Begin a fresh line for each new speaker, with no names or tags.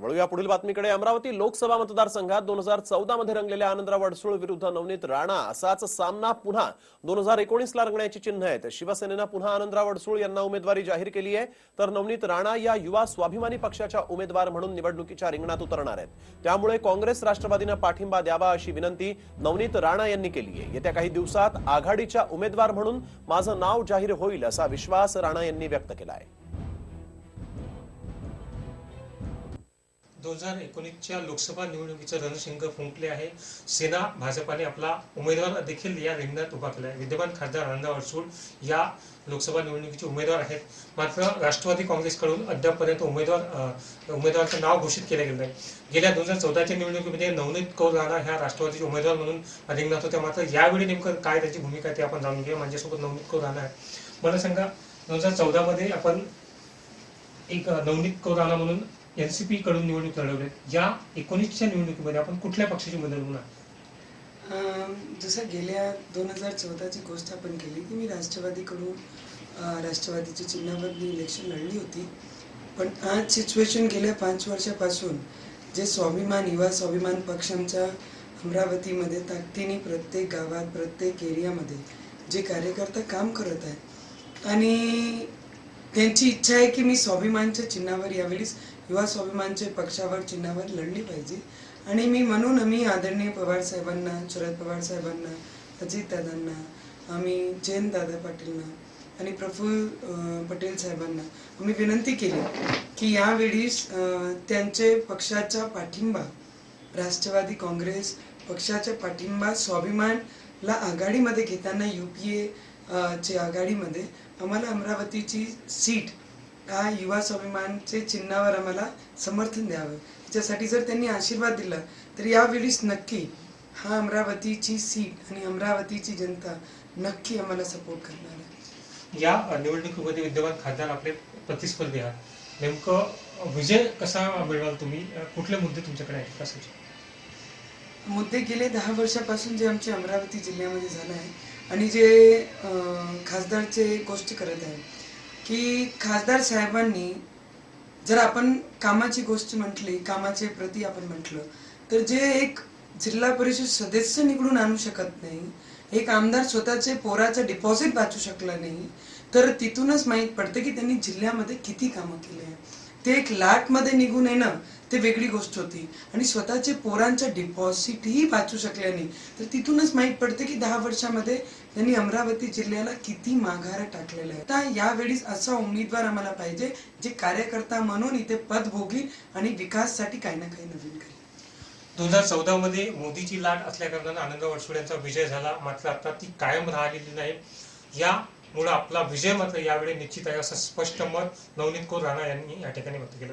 वळूया पुढील बातमीकडे अमरावती लोकसभा मतदारसंघात दोन हजार चौदा मध्ये रंगलेल्या आनंदराव अडसूळ विरुद्ध नवनीत राणा असाच सामना पुन्हा दोन हजार एकोणीस ला रंगण्याची चिन्ह आहेत. शिवसेनेनं पुन्हा आनंदराव अडसूळ यांना उमेदवारी जाहीर केली आहे. तर नवनीत राणा या युवा स्वाभिमानी पक्षाच्या उमेदवार म्हणून निवडणुकीच्या रिंगणात उतरणार आहेत. त्यामुळे काँग्रेस राष्ट्रवादीनं पाठिंबा द्यावा अशी विनंती नवनीत राणा यांनी केली आहे. येत्या काही दिवसात आघाडीच्या उमेदवार म्हणून माझं नाव जाहीर होईल असा विश्वास राणा यांनी व्यक्त केला आहे.
दोन हजार एकोणीसच्या लोकसभा निवडणुकीचं रणशिंग फुंकले आहे. सेना भाजपाने आपला उमेदवार देखील या रिंगणात उभा केला आहे विद्यमान खासदार आनंदराव अडसूळ या लोकसभा निवडणुकीचे उमेदवार आहेत. मात्र राष्ट्रवादी काँग्रेसकडून अद्यापपर्यंत उमेदवार अ, उमेदवाराचं नाव घोषित केलं गेलं नाही. गेल्या दोन हजार चौदाच्या निवडणुकीमध्ये नवनीत कौर राणा ह्या राष्ट्रवादीचे उमेदवार म्हणून रिंगणात होत्या. मात्र यावेळी नेमकं काय त्याची भूमिका आहे ते आपण जाणून घेऊया. माझ्यासोबत नवनीत कौर राणा आहे मला सांगा दोन हजार चौदामध्ये आपण एक नवनीत कौर राणा म्हणून ए सी पी कडून निवडणूक लढवली. या एकोणीसच्या निवडणुकीमध्ये आपण कुठल्या पक्षाची मदत
होणार? जसं गेल्या दोन हजार चौदाची गोष्ट आपण केली की मी राष्ट्रवादीकडून राष्ट्रवादीच्या चिन्हावर मी इलेक्शन लढली होती. पण आज सिच्युएशन गेल्या पाच वर्षापासून जे स्वाभिमान युवा स्वाभिमान पक्ष आमच्या अमरावतीमध्ये ताकदीने प्रत्येक गावात प्रत्येक एरियामध्ये जे कार्यकर्ता काम करत आहेत. आणि त्यांची इच्छा आहे की मी स्वाभिमानच्या चिन्हावर यावेळेस युवा स्वाभिमानचे पक्षावर चिन्हावर लढली पाहिजे. आणि मी म्हणून आम्ही आदरणीय पवार साहेबांना शरद पवार साहेबांना अजितदादांना आम्ही जयंतदादा पाटीलना आणि प्रफुल्ल पटेल साहेबांना आम्ही विनंती केली की यावेळी त्यांचे पक्षाचा पाठिंबा राष्ट्रवादी काँग्रेस पक्षाचा पाठिंबा स्वाभिमानला आघाडीमध्ये घेताना यू पी ए चे आघाडीमध्ये आम्हाला अमरावतीची सीट हा युवा स्वाभिमानचे चिन्हावर आम्हाला समर्थन द्यावं. त्याच्यासाठी जर त्यांनी आशीर्वाद दिला तर यावेळेस नक्की हा अमरावतीची सीट आणि अमरावतीची जनता नक्की आम्हाला सपोर्ट करणार आहे.
या निवडणुकीमध्ये विद्यमान खासदार आपले प्रतिस्पर्धी आहात. नेमकं विजय कसा मिळवाल तुम्ही? कुठले मुद्दे तुमच्याकडे आहेत? कशाचे
मुद्दे गेले दहा वर्षापासून जे आमच्या अमरावती जिल्ह्यामध्ये झालं आहे आणि जे खासदारचे गोष्टी करत आहे. की खासदार साहेबांनी जर आपण कामाची गोष्ट म्हटली कामाचे प्रती आपण म्हटलं तर जे एक जिल्हा परिषद सदस्य निवडून आणू शकत नाही एक आमदार स्वतःचे पोराचं डिपॉझिट वाचू शकला नाही तर तिथूनच माहीत पडतं की त्यांनी जिल्ह्यामध्ये किती कामं केली आहे ते एक लाटमध्ये निघून येणं ते वेगळी गोष्ट होती. आणि स्वतःचे पोरांचं डिपॉझिटही वाचू शकल्या नाही. तर तिथूनच माहीत पडते की दहा वर्षामध्ये त्यांनी अमरावती जिल्ह्याला किती माघार टाकलेला आहे आता यावेळी असा उमेदवार आम्हाला पाहिजे जे कार्यकर्ता म्हणून इथे पद भोगील आणि विकाससाठी काही ना काही नवीन करेल.
दोन हजार चौदा मध्ये मोदीची लाट असल्याकारणाने आनंद अडसूळ यांचा विजय झाला. मात्र आता ती कायम राहिलेली नाही. यामुळे आपला विजय मात्र यावेळी निश्चित आहे असं स्पष्ट मत नवनीत कौर राणा यांनी या ठिकाणी व्यक्त केलं.